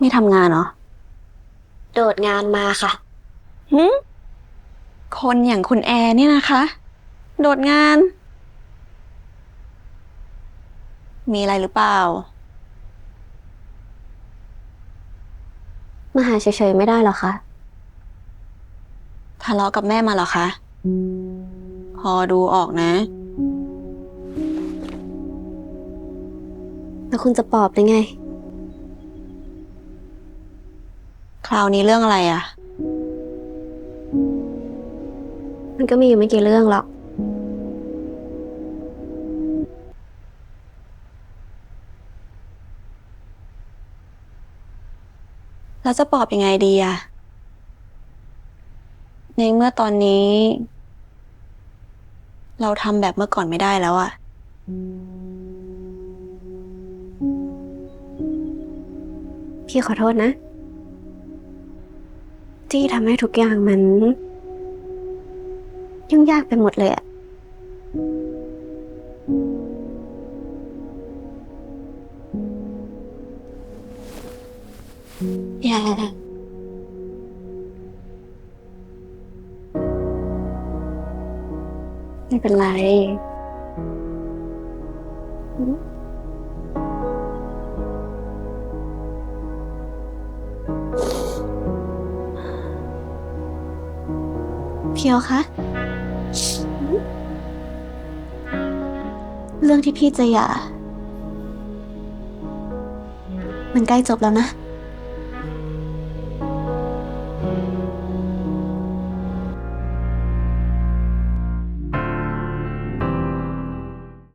ไม่ทำงานเหรอ โดดงานมาค่ะ หืมคนอย่างคุณแอร์เนี่ยนะคะ โดดงาน มีอะไรหรือเปล่า มาหาเฉยๆไม่ได้หรอคะ ทะเลาะกับแม่มาเหรอคะ พอดูออกนะ แล้วคุณจะปลอบได้ไง คราวนี้เรื่องอะไรอะมันก็มีอยู่ไม่กี่เรื่องหรอก แล้วจะปลอบยังไงดีอะในเมื่อตอนนี้ เราทำแบบเมื่อก่อนไม่ได้แล้วอะพี่ขอโทษนะ ที่ทำให้ทุกอย่างมัน ยุ่งยากไปหมดเลยอะแย่าไม่เป็นไร เพียวคะ เรื่องที่พี่จะหย่า มันใกล้จบแล้วนะ